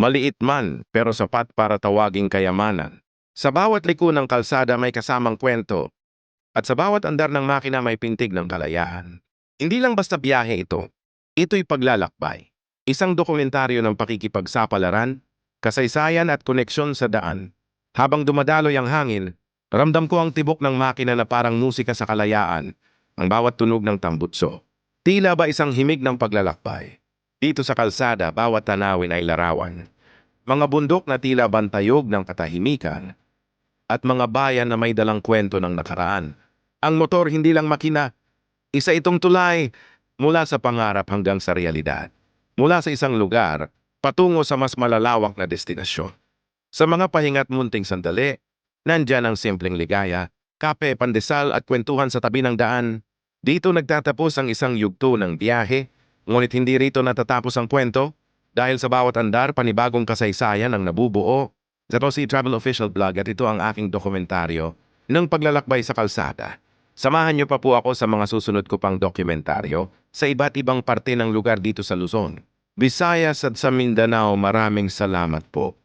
Maliit man, pero sapat para tawaging kayamanan. Sa bawat liko ng kalsada may kasamang kwento. At sa bawat andar ng makina may pintig ng kalayaan. Hindi lang basta biyahe ito. Ito'y paglalakbay. Isang dokumentaryo ng pakikipagsapalaran, kasaysayan at koneksyon sa daan. Habang dumadaloy ang hangin, ramdam ko ang tibok ng makina na parang musika sa kalayaan, ang bawat tunog ng tambutso. Tila ba isang himig ng paglalakbay? Dito sa kalsada, bawat tanawin ay larawan. Mga bundok na tila bantayog ng katahimikan at mga bayan na may dalang kwento ng nakaraan. Ang motor hindi lang makina, isa itong tulay mula sa pangarap hanggang sa realidad. Mula sa isang lugar, patungo sa mas malalawak na destinasyon. Sa mga pahingat munting sandali, nandyan ang simpleng ligaya, kape, pandesal at kwentuhan sa tabi ng daan. Dito nagtatapos ang isang yugto ng biyahe, ngunit hindi rito natatapos ang kwento dahil sa bawat andar panibagong kasaysayan ang nabubuo. Ito si Travel Official Vlog at ito ang aking dokumentaryo ng paglalakbay sa kalsada. Samahan niyo pa po ako sa mga susunod ko pang dokumentaryo sa iba't ibang parte ng lugar dito sa Luzon. Visayas at sa Mindanao maraming salamat po.